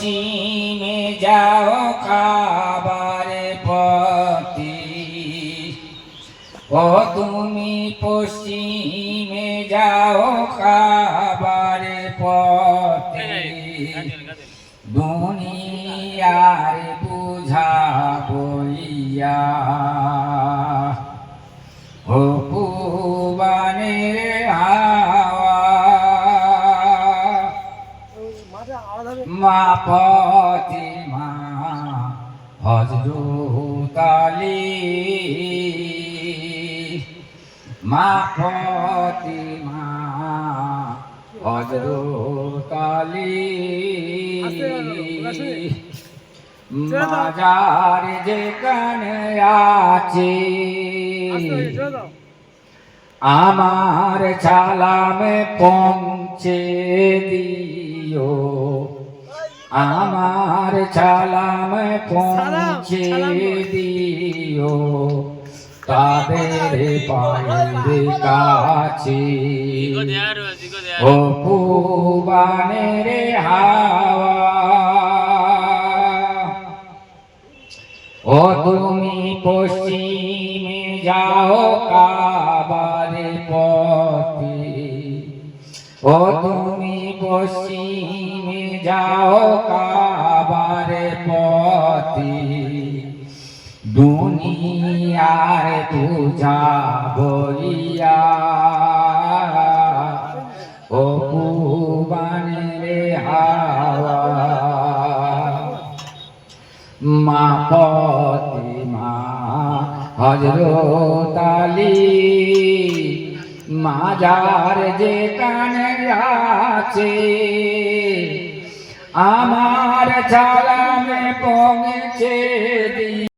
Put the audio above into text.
পশ্চিমে যাও কাবারে পতি। ও তুমি পশ্চিমে যাও কাবারে পতি। দুনিয়ার বুঝা বইয়া মা পতিমা হজরত আলী। মা পতিমা হজরত আলী। মাজার যেখানে আছে। আমার ছালামে পৌঁছে দিও। আমার ছালামে পৌঁছে দিও। তাদের পায়ের কাছে। ও পুবানের হাওয়া। ও তুমি পশ্চিমে যাও কাবারে পথে। ও তুমি পশ্চিমে যাও কাবারে পথে। দুনিয়ার পূজা বলিয়া। ও কুবানের হাওয়া। মা ফতিমা হজরত আলী। মাজার যে কানে আছে আমার চালামে পৌঁছে